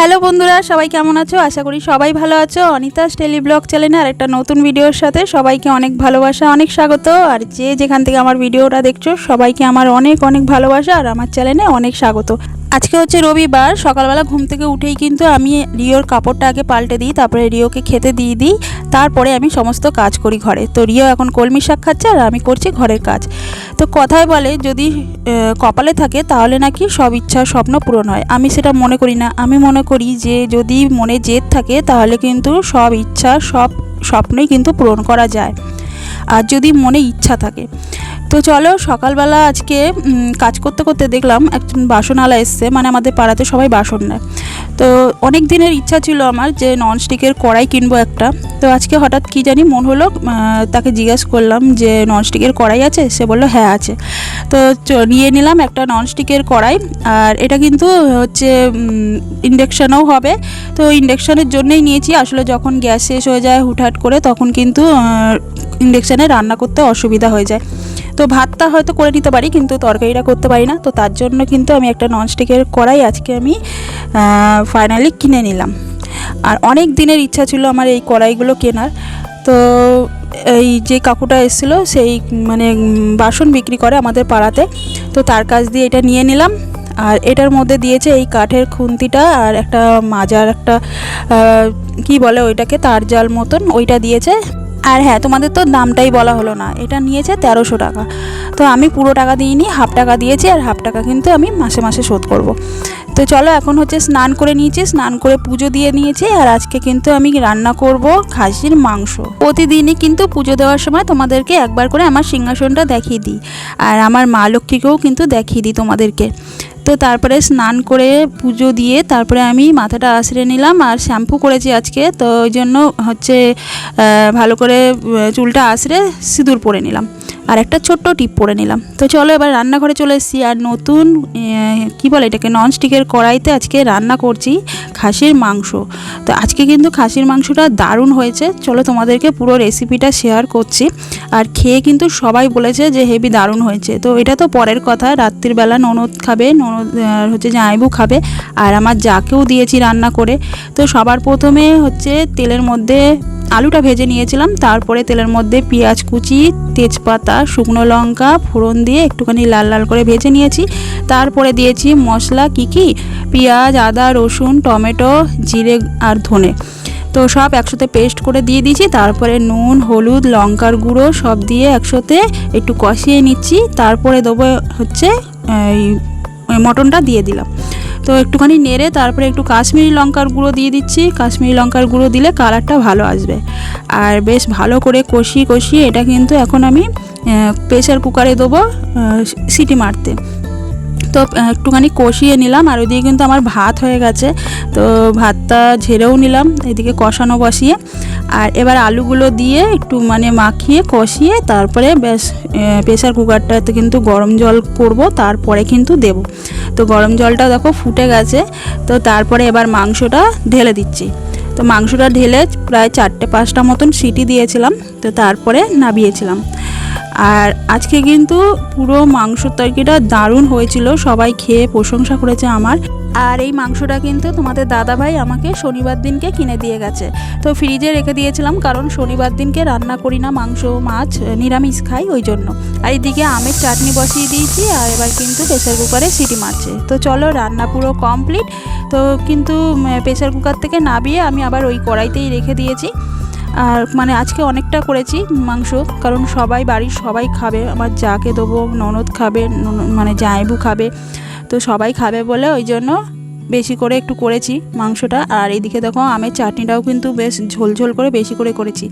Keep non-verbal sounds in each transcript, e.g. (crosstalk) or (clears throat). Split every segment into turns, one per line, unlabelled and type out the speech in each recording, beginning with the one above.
Hello বন্ধুরা, সবাই কেমন আছো? আশা করি সবাই ভালো আছো। অনিতাস টেলি ব্লগ চ্যানেলে আর একটা নতুন ভিডিওর সাথে সবাইকে অনেক ভালোবাসা, অনেক স্বাগত। আর যে যেখান থেকে আমার ভিডিওটা দেখছ, সবাইকে আমার অনেক অনেক ভালোবাসা আর আমার চ্যানেলে অনেক স্বাগত। আজকে হচ্ছে রবিবার, সকালবেলা ঘুম থেকে উঠেই কিন্তু আমি রিওর কাপড়টা আগে পাল্টে দিই, তারপরে রিওকে খেতে দিয়ে দিই, তারপরে আমি সমস্ত কাজ করি ঘরে। তো রিও এখন কলমি শাক খাচ্ছে আর আমি করছি ঘরের কাজ। তো কথায় বলে যদি কপালে থাকে তাহলে নাকি সব ইচ্ছা, স্বপ্ন পূরণ হয়। আমি সেটা মনে করি না। আমি মনে করি যে যদি মনে জেদ থাকে তাহলে কিন্তু সব ইচ্ছা, সব স্বপ্নই কিন্তু পূরণ করা যায়। আর যদি মনে ইচ্ছা থাকে। তো চলো, সকালবেলা আজকে কাজ করতে করতে দেখলাম একজন বাসনওয়ালা এসছে মানে আমাদের পাড়াতে সবাই বাসন নেয়। তো অনেক দিনের ইচ্ছা ছিল আমার যে ননস্টিকের কড়াই কিনবো একটা। তো আজকে হঠাৎ কি জানি মন হলো তাকে জিজ্ঞেস করলাম যে, ননস্টিকের কড়াই আছে? সে বলল হ্যাঁ আছে। তো নিয়ে নিলাম একটা ননস্টিকের কড়াই, আর এটা কিন্তু হচ্ছে ইন্ডাকশানও হবে। তো ইন্ডাকশানের জন্যই নিয়েছি, আসলে যখন গ্যাস শেষ হয়ে যায় হুটহাট করে, তখন কিন্তু ইন্ডাকশানে রান্না করতে অসুবিধা হয়ে যায়। তো ভাতটা হয়তো করে নিতে পারি, কিন্তু তরকারিটা করতে পারি না। তো তার জন্য কিন্তু আমি একটা ননস্টিকের কড়াই আজকে আমি ফাইনালি কিনে নিলাম। আর অনেক দিনের ইচ্ছা ছিল আমার এই কড়াইগুলো কেনার। তো এই যে কাকুটা এসেছিল, সেই মানে বাসন বিক্রি করে আমাদের পাড়াতে। তো তার কাছ দিয়ে এটা নিয়ে নিলাম। আর এটার মধ্যে দিয়েছে এই কাঠের খুন্তিটা আর একটা মাজার একটা কি বলে ওইটাকে, তার জাল মতন, ওইটা দিয়েছে। আর হ্যাঁ তোমাদের তো দামটাই বলা হলো না। এটা নিয়েছে তেরোশো টাকা। তো আমি পুরো টাকা দিইনি, হাফ টাকা দিয়েছি আর হাফ টাকা কিন্তু আমি মাসে মাসে শোধ করব। তো চলো এখন হচ্ছে স্নান করে নিয়েছি, স্নান করে পুজো দিয়ে নিয়েছি আর আজকে কিন্তু আমি রান্না করব খাসির মাংস। প্রতিদিনই কিন্তু পুজো দেওয়ার সময় তোমাদেরকে একবার করে আমার সিংহাসনটা দেখিয়ে দিই। আর আমার মা লক্ষ্মীকেও কিন্তু দেখিয়ে দিই তোমাদেরকে। তো তারপরে স্নান করে পুজো দিয়ে তারপরে আমি মাথাটা আশ্রে নিলাম আর শ্যাম্পু করেছি আজকে। তো ওই জন্য হচ্ছে ভালো করে চুলটা আশ্রে সিঁদুর পরে নিলাম। আর একটা ছোট্ট টিপ পরে নিলাম। তো চলো এবার রান্নাঘরে চলে এসেছি। আর নতুন কি বলে এটাকে ননস্টিকের কড়াইতে আজকে রান্না করছি খাসির মাংস। তো আজকে কিন্তু খাসির মাংসটা দারুণ হয়েছে। চলো তোমাদেরকে পুরো রেসিপিটা শেয়ার করছি। আর খেয়ে কিন্তু সবাই বলেছে যে হেভি দারুণ হয়েছে। তো এটা তো পরের কথা। রাত্রিবেলা ননদ খাবে, ননদ হচ্ছে জামাইবু খাবে। আর আমার যাকেও দিয়েছি রান্না করে। তো সবার প্রথমে হচ্ছে তেলের মধ্যে আলুটা ভেজে নিয়েছিলাম। তারপরে তেলের মধ্যে পেঁয়াজ কুচি, তেজপাতা, শুকনো লঙ্কা, ফোড়ন দিয়ে একটুখানি লাল লাল করে ভেজে নিয়েছি। তারপরে দিয়েছি মশলা, কী কী? পেঁয়াজ, আদা, রসুন, টমেটো, জিরে আর ধনে। তো সব একসাথে পেস্ট করে দিয়ে দিয়েছি। তারপরে নুন, হলুদ, লঙ্কার গুঁড়ো সব দিয়ে একসাথে একটু কষিয়ে নিচ্ছি। তারপরে দেবো হচ্ছে এই মটনটা দিয়ে দিলাম। তো একটুখানি নেড়ে তারপরে একটু কাশ্মীরি লঙ্কার গুঁড়ো দিয়ে দিচ্ছি। কাশ্মীরি লঙ্কার গুঁড়ো দিলে কালারটা ভালো আসবে। আর বেশ ভালো করে কষিয়ে কষিয়ে এটা কিন্তু এখন আমি প্রেশার কুকারে দেবো সিটি মারতে। তো একটুখানি কষিয়ে নিলাম আর ওইদিকে কিন্তু আমার ভাত হয়ে গেছে। তো ভাতটা ঝেড়েও নিলাম, এদিকে কষানো বসিয়ে। আর এবার আলুগুলো দিয়ে একটু মানে মাখিয়ে, কষিয়ে তারপরে বেশ প্রেশার কুকারটাতে কিন্তু গরম জল করব, তারপরে কিন্তু দেব। তো গরম জলটা দেখো ফুটে গেছে, তো তারপরে এবার মাংসটা ঢেলে দিচ্ছি। তো মাংসটা ঢেলে প্রায় চারটে পাঁচটা মতন সিটি দিয়েছিলাম, তো তারপরে নাবিয়েছিলাম আর আজকে কিন্তু পুরো মাংসর তরকারিটা দারুণ হয়েছিল, সবাই খেয়ে প্রশংসা করেছে আমার। আর এই মাংসটা কিন্তু তোমাদের দাদাভাই আমাকে শনিবার দিনকে কিনে দিয়ে গেছে। তো ফ্রিজে রেখে দিয়েছিলাম, কারণ শনিবার দিনকে রান্না করি না, মাংস, মাছ, নিরামিষ খাই ওই জন্য। আর এদিকে আমের চাটনি বসিয়ে দিয়েছি, আর এবার কিন্তু প্রেসার কুকারে সিটি মারছে। তো চলো, রান্না পুরো কমপ্লিট। তো কিন্তু প্রেসার কুকার থেকে নাবিয়ে আমি আবার ওই কড়াইতেই রেখে দিয়েছি। আর মানে আজকে অনেকটা করেছি মাংস, কারণ সবাই বাড়ির সবাই খাবে। আমার যাকে দেবো, ননদ খাবে মানে জায়বু খাবে। তো সবাই খাবে বলে ওই জন্য বেশি করে একটু করেছি মাংসটা। আর এইদিকে দেখো আমের চাটনিটাও কিন্তু বেশ ঝোল ঝোল করে বেশি করে করেছি।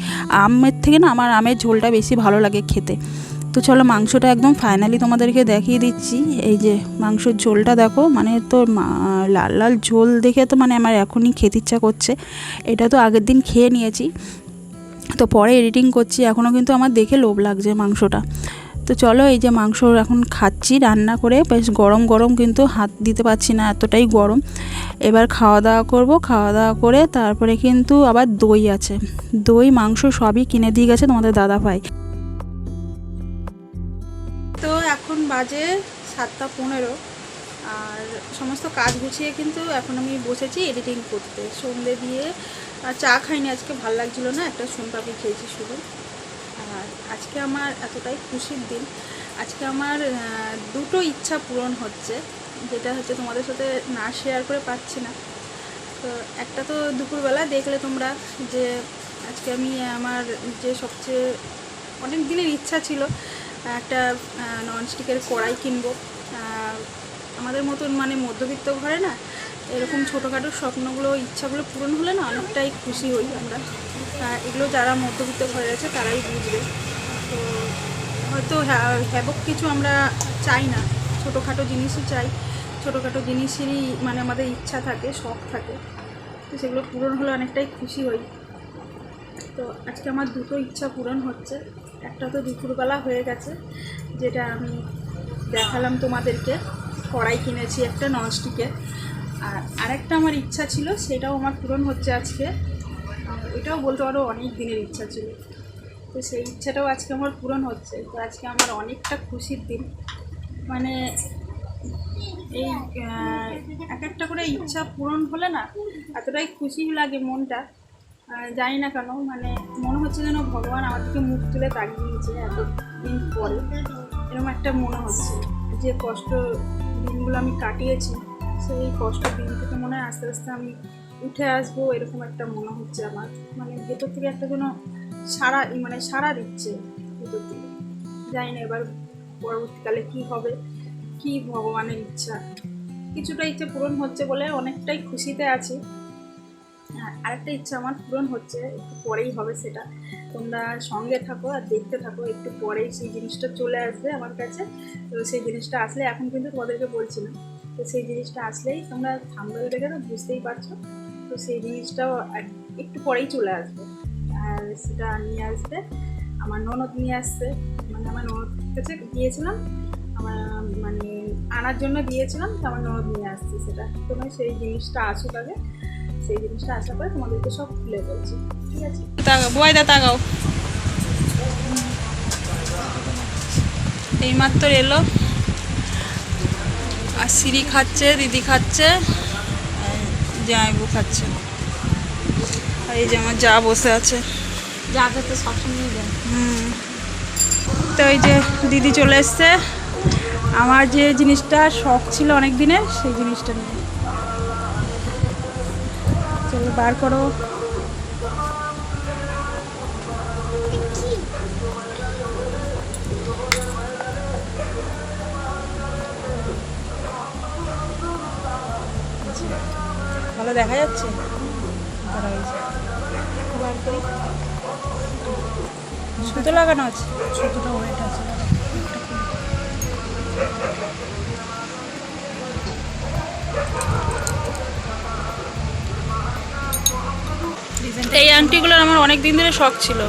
আমের থেকে না আমার আমের ঝোলটা বেশি ভালো লাগে খেতে। তো চলো মাংসটা একদম ফাইনালি তোমাদেরকে দেখিয়ে দিচ্ছি। এই যে মাংসর ঝোলটা দেখো মানে তো লাল লাল ঝোল দেখে তো মানে আমার এখনই খেতে ইচ্ছা করছে। এটা তো আগের দিন খেয়ে নিয়েছি। তো পরে এডিটিং করছি, এখনও কিন্তু আমার দেখে লোভ লাগছে মাংসটা। তো চলো এই যে মাংস এখন খাচ্ছি, রান্না করে বেশ গরম গরম কিন্তু হাত দিতে পারছি না, এতটাই গরম। এবার খাওয়া দাওয়া করব, খাওয়া দাওয়া করে তারপরে কিন্তু আবার দই আছে। দই, মাংস সবই কিনে দিয়ে গেছে তোমাদের দাদা ভাই। তো এখন বাজে সাতটা পনেরো। আর সমস্ত কাজ গুছিয়ে কিন্তু এখন আমি বসেছি এডিটিং করতে। সন্ধে দিয়ে চা খাইনি, আজকে ভালো লাগছিল না, একটা সোনপাপড়ি খেয়েছি শুধু। আর আজকে আমার এতটাই খুশির দিন। আজকে আমার দুটো ইচ্ছা পূরণ হচ্ছে, যেটা হচ্ছে তোমাদের সাথে না শেয়ার করে পাচ্ছি না। তো একটা তো দুপুরবেলা দেখলে তোমরা যে আজকে আমি, আমার যে সবচেয়ে অনেক দিনের ইচ্ছা ছিল, একটা ননস্টিকের কড়াই কিনবো। আমাদের মতন মানে মধ্যবিত্ত ঘরে না, এরকম ছোটোখাটো স্বপ্নগুলো, ইচ্ছাগুলো পূরণ হলে না অনেকটাই খুশি হই আমরা। এগুলো যারা মধ্যবিত্ত ঘরে আছে তারাই বুঝবে। তো হয়তো হ্যাবক কিছু আমরা চাই না, ছোটোখাটো জিনিসই চাই। ছোটোখাটো জিনিসেরই মানে আমাদের ইচ্ছা থাকে, শখ থাকে। তো সেগুলো পূরণ হলে অনেকটাই খুশি হই। তো আজকে আমার দুটো ইচ্ছা পূরণ হচ্ছে। একটা তো দুপুরবেলা হয়ে গেছে, যেটা আমি দেখালাম তোমাদেরকে। কড়াই কিনেছি একটা ননস্টিকের আর আরেকটা আমার ইচ্ছা ছিল, সেটাও আমার পূরণ হচ্ছে আজকে। এটাও বলতে পারো অনেক দিনের ইচ্ছা ছিল। তো সেই ইচ্ছাটাও আজকে আমার পূরণ হচ্ছে। তো আজকে আমার অনেকটা খুশির দিন। মানে এই এক একটা করে ইচ্ছা পূরণ হলে না, এতটাই খুশি লাগে মনটা। জানি না কেন মানে মনে হচ্ছে যেন ভগবান আমার মুখ তুলে তাকিয়ে দিয়েছে এতদিন পরে। এরকম একটা মনে হচ্ছে যে কষ্ট দিনগুলো আমি কাটিয়েছি, সেই কষ্ট দিন থেকে মনে হয় আস্তে আস্তে আমি উঠে আসব, এরকম একটা মনে হচ্ছে আমার। মানে ভেতর থেকে একটা যেন সারা মানে সারা দিচ্ছে ভেতর থেকে। জানি না এবার পরবর্তীকালে কী হবে, কি ভগবানের ইচ্ছা। কিছুটা ইচ্ছে পূরণ হচ্ছে বলে অনেকটাই খুশিতে আছি। আরেকটা ইচ্ছা আমার পূরণ হচ্ছে, একটু পরেই হবে সেটা। তোমরা সঙ্গে থাকো আর দেখতে থাকো, একটু পরেই সেই জিনিসটা চলে আসবে আমার কাছে। তো সেই জিনিসটা আসলে এখন কিন্তু তোমাদেরকে বলছি না। তো সেই জিনিসটা আসলেই তোমরা থামবে দেখে তো বুঝতেই পারছ? তো সেই জিনিসটাও এক- একটু পরেই চলে আসবে। আর সেটা নিয়ে আসবে, আমার ননদ নিয়ে আসছে। মানে আমার ননদ কাছে গিয়েছিলাম। আমার মানে আনার জন্য দিয়েছিলাম তো আমার ননদ নিয়ে আসছে সেটা। তোমার সেই জিনিসটা আসুক আগে। সেই জিনিসটা আসার পরে তোমাদেরকে সব খুলে বলছি। ঠিক আছে? তাকাও বুয়াইদা তাকাও। এইমাত্র এলো। আর সিঁড়ি খাচ্ছে দিদি খাচ্ছে জামাইবু খাচ্ছে। আর এই যে আমার যা বসে আছে।
যাকে তো সবসময়
হুম। তো এই যে দিদি চলে এসছে। আমার যে জিনিসটা শখ ছিল অনেক দিনের সেই জিনিসটা নিয়ে। বার করো। ভালো দেখা যাচ্ছে? সুতো লাগানো আছে?
ছোটটা ওয়েট আছে।
এই আংটিগুলোর আমার অনেক দিন ধরে শখ ছিল।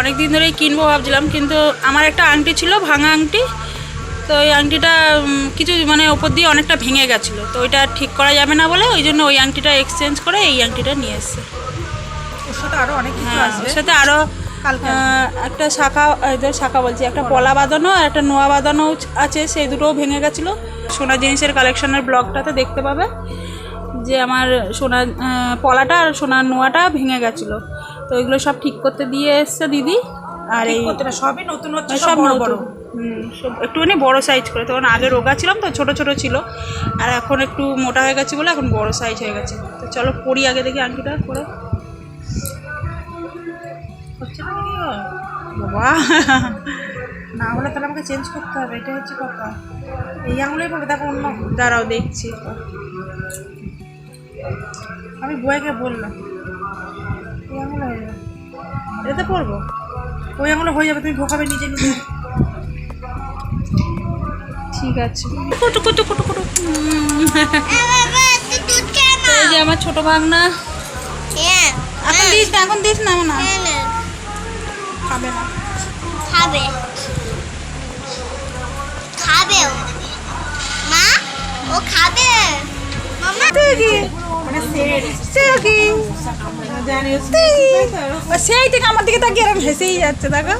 অনেক দিন ধরেই কিনবো ভাবছিলাম কিন্তু আমার একটা আংটি ছিল ভাঙা আংটি। তো ওই আংটিটা কিছু মানে ওপর দিয়ে অনেকটা ভেঙে গেছিল। তো ওইটা ঠিক করা যাবে না বলে ওই জন্য ওই আংটিটা এক্সচেঞ্জ করে এই আংটিটা নিয়ে এসছে।
ওর সাথে অনেক
হ্যাঁ আরও একটা শাখা এদের শাখা বলছি একটা পলা। বাঁধানো আর একটা নোয়া বাঁধানো আছে সেই দুটোও ভেঙে গেছিল। সোনা জিনিসের কালেকশনের ব্লগটাতে দেখতে পাবে। যে আমার সোনা আহ, পলাটা আর সোনার নোয়াটা ভেঙে গেছিল। তো এগুলো সব ঠিক করতে দিয়ে এসছে দিদি। আর এই
সবই নতুন হচ্ছে
সব
বড়। বড়।
হুম, সব একটুখানি বড় সাইজ করে। তখন আগে রোগা ছিলাম তো ছোট ছোট ছিল। আর এখন একটু মোটা হয়ে গেছে বলে এখন বড় সাইজ হয়ে গেছে। তো চলো পরি আগে দেখি আংটিটা করে বাবা।
না হলে তাহলে আমাকে চেঞ্জ করতে হবে এটা হচ্ছে কথা। এই আঙুলেই পড়বে দেখো অন্য।
দাঁড়াও দেখছি।
আমি বইকে বললাম। এই আঙুলে হয়ে যাবে এটাতে পড়ব? ওই আঙুলে হয়ে যাবে তুমি ঢোকাবে নিজে নিজে।
ঠিক আছে। কুটু কুটু কুটু কুটু। এই যে আমার ছোট ভাগনা। এখন দিস না এখন দিস না না। খাবে না।
খাবে। খাবে মা ও খাবে।
মানে
সেই থেকে আমার দিকে তাকিয়ে এরকম হেসেই যাচ্ছে দেখো।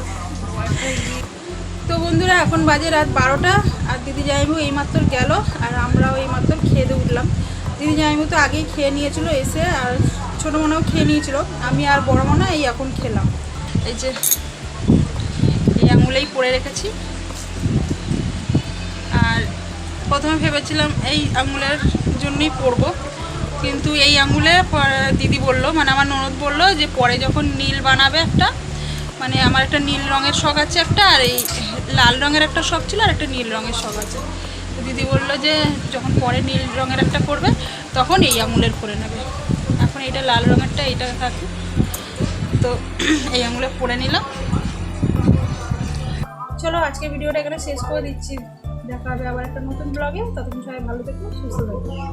তবু বন্ধুরা এখন বাজে রাত বারোটা আর দিদি জামাইবু এইমাত্র গেল আর আমরাও এইমাত্র খেয়ে দিয়ে উঠলাম। দিদি জামাইবু তো আগেই খেয়ে নিয়েছিল এসে আর ছোটো মনেও খেয়ে নিয়েছিল। আমি আর বড় মনে এই এখন খেলাম। এই যে এই আঙুলেই পরে রেখেছি। আর প্রথমে ভেবেছিলাম এই আঙুলের জন্যই পরবো। কিন্তু এই আঙুলে দিদি বলল মানে আমার ননদ বলল যে পরে যখন নীল বানাবে একটা মানে আমার একটা নীল রঙের শখ আছে একটা, আর এই লাল রঙের একটা শখ ছিল আর একটা নীল রঙের শখ আছে। দিদি বলল যে যখন পরে নীল রঙের একটা করবে তখন এই আঙুলের করে নেবে। এখন এইটা লাল রঙেরটা, এইটা থাকে তো (clears throat) এই আঙুলে পরে নিলাম। চলো আজকে ভিডিওটা এখানে শেষ করে দিচ্ছি। দেখা হবে আবার একটা নতুন ব্লগে ততক্ষণ সবাই ভালো থেকো সুস্থ থাকো।